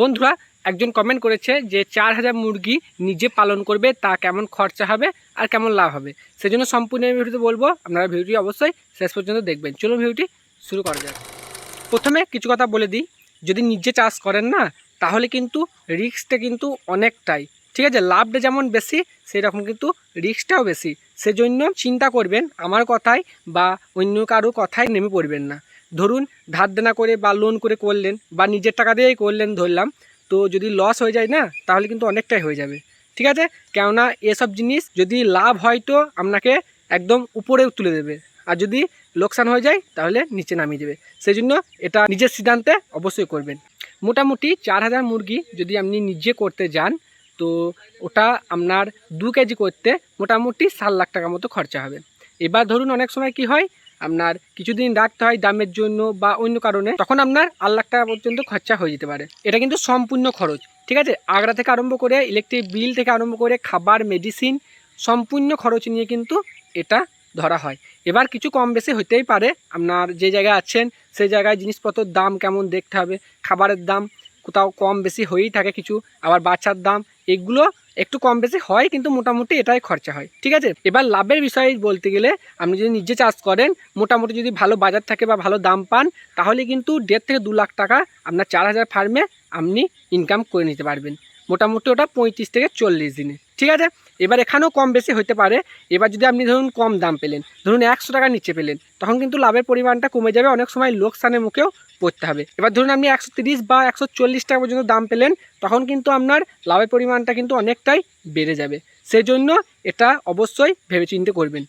বন্ধুরা, একজন কমেন্ট করেছে যে চার হাজার মুরগি নিজে পালন করবে, তা কেমন খরচা হবে আর কেমন লাভ হবে? সেজন্য সম্পূর্ণ ভিডিওতে বলব, আপনারা ভিডিওটি অবশ্যই শেষ পর্যন্ত দেখবেন। চলুন ভিডিওটি শুরু করা যাক। প্রথমে কিছু কথা বলে দিই, যদি নিজে চাষ করেন না, তাহলে কিন্তু রিস্কটা কিন্তু অনেকটাই। ঠিক আছে, লাভটা যেমন বেশি সেই রকম কিন্তু রিস্কটাও বেশি। সেজন্য চিন্তা করবেন, আমার কথায় বা অন্য কারও কথায় নেমে পড়বেন না। ধরুন ধার দেনা করে বা লোন করে করলেন বা নিজের টাকা দিয়েই করলেন ধরলাম, তো যদি লস হয়ে যায় না, তাহলে কিন্তু অনেকটাই হয়ে যাবে। ঠিক আছে? কেননা এসব জিনিস যদি লাভ হয় তো আপনাকে একদম উপরে তুলে দেবে। আর যদি লোকসান হয়ে যায়, তাহলে নিচে নামিয়ে দেবে। সেই জন্য এটা নিজের সিদ্ধান্তে অবশ্যই করবেন। মোটামুটি চার হাজার মুরগি যদি আপনি নিজে করতে যান, তো ওটা আপনার দু কেজি করতে মোটামুটি সাত লাখ টাকা মতো খরচা হবে। এবার ধরুন অনেক সময় কি হয় আপনার কিছুদিন রাখতে হয় দামের জন্য বা অন্য কারণে, তখন আপনার আট লাখ টাকা পর্যন্ত খরচা হয়ে যেতে পারে। এটা কিন্তু সম্পূর্ণ খরচ, ঠিক আছে? আগ্রা থেকে আরম্ভ করে ইলেকট্রিক বিল থেকে আরম্ভ করে খাবার মেডিসিন সম্পূর্ণ খরচ নিয়ে কিন্তু এটা ধরা হয়। এবার কিছু কম বেশি হতেই পারে। আপনার যে জায়গায় আছেন সেই জায়গায় জিনিসপত্রের দাম কেমন দেখতে হবে, খাবারের দাম কোথাও কম বেশি হয়েই থাকে কিছু, আবার বাচ্চার দাম, এগুলো একটু কম বেশি হয়, কিন্তু মোটামুটি এটাই খরচা হয়। ঠিক আছে? এবার লাভের বিষয়ে বলতে গেলে, আপনি যদি নিজে চাষ করেন, মোটামুটি যদি ভালো বাজার থাকে বা ভালো দাম পান, তাহলে কিন্তু দেড় থেকে দু লাখ টাকা আপনার চার হাজার ফার্মে আপনি ইনকাম করে নিতে পারবেন। মোটামুটি ওটা পঁয়ত্রিশ থেকে চল্লিশ দিনে। ঠিক আছে? এবার এখানেও কম বেশি হতে পারে। এবার যদি আপনি ধরুন কম দাম পেলেন, ধরুন একশো টাকা নিচে পেলেন, তখন কিন্তু লাভের পরিমাণটা কমে যাবে, অনেক সময় লোকসানের মুখেও পড়তে হবে। এবার ধরুন আপনি একশো বা একশো চল্লিশ টাকা পর্যন্ত দাম পেলেন, তখন কিন্তু আপনার লাভের পরিমাণটা কিন্তু অনেকটাই বেড়ে যাবে। সেই জন্য এটা অবশ্যই ভেবেচিন্তে করবেন।